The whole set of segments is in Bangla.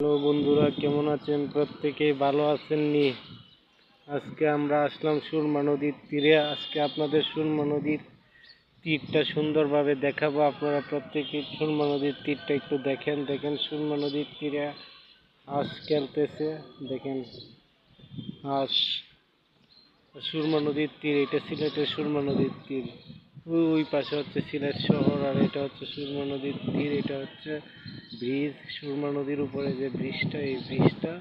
হ্যালো বন্ধুরা, কেমন আছেন? প্রত্যেকেই ভালো আছেন নি আজকে আমরা আসলাম সুরমা নদীর তীরে। আজকে আপনাদের সুরমা নদীর তীরটা সুন্দরভাবে দেখাবো। আপনারা প্রত্যেকে সুরমা নদীর তীরটা একটু দেখেন। দেখেন সুরমা নদীর তীরে হাঁস খেলতেছে। দেখেন হাঁস সুরমা নদীর তীর, এটা সিলেটের সুরমা নদীর তীর। ওই পাশে হচ্ছে সিলেট শহর, আর এটা হচ্ছে সুরমা নদীর তীর, এটা হচ্ছে ব্রিজ। সুরমা নদীর উপরে যে ব্রিজটা, এই ব্রিজটা,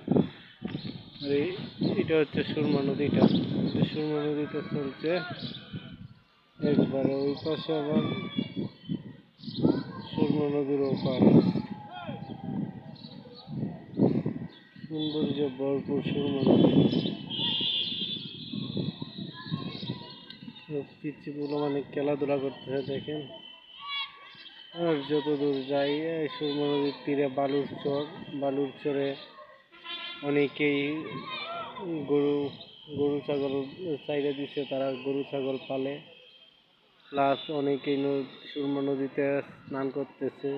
আর এটা হচ্ছে সুরমা নদীটা। সুরমা নদীতে চলছে একবারে, ওই পাশে আবার সুরমা নদীর ওপার। সৌন্দর্য ভরপুর সুরমা নদী। পিচ্ছিগুলো মানে খেলাধুলা করতেছে দেখেন। আর যত দূর যাই, এই সুরমা নদীর তীরে বালুর চর, বালুর চরে অনেকেই গরু গরু ছাগল চাইলে দিচ্ছে তারা গরু ছাগল পালে। প্লাস অনেকেই সুরমা নদীতে স্নান করতেছে,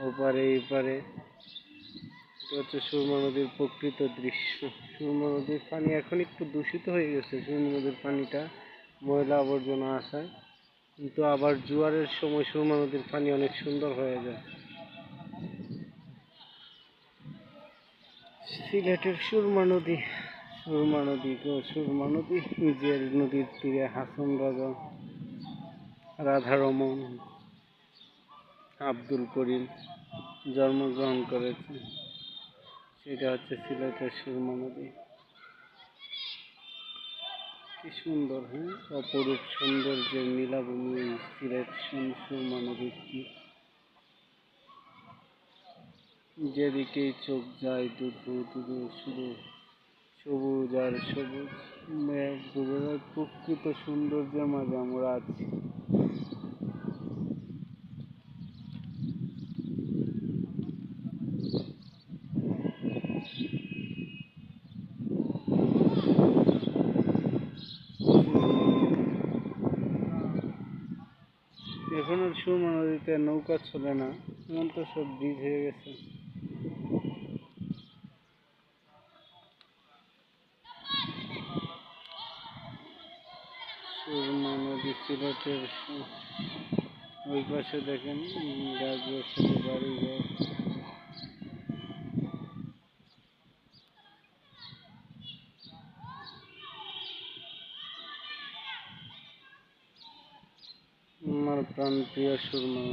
ওপারে এইপারে এটা হচ্ছে সুরমা নদীর প্রকৃত দৃশ্য। সুরমা নদীর পানি এখন একটু দূষিত হয়ে গেছে, সুরমা নদীর পানিটা। ময়লা আবর্জনা আসায় কিন্তু আবার জোয়ারের সময় সুরমা নদীর পানি অনেক সুন্দর হয়ে যায়। সিলেটের সুরমা নদী সুরমা নদী সুরমা নদী, নিজের নদীর তীরে হাসন রাজা, রাধারমন, আব্দুল করিম জন্মগ্রহণ করেছে সেটা হচ্ছে সিলেটের সুরমা নদী। কি সুন্দর হ্যাঁ? অপরূপ সৌন্দর্যের নীলাভূমি সিলেট সুন- যেদিকে চোখ যায় দুধু দুধু শুধু সবুজ আর সবুজ। প্রকৃত সৌন্দর্যের মাঝে আমরা আছি। এখন আর সুরমা নদীতে নৌকা চলে না এখন তো সব ব্রিজ হয়ে গেছে। সুরমা নদী সিলেটের ওই পাশে দেখেন গাছ বসে, বাড়ি ঘর। আমার প্রাণ প্রিয় সুরমা।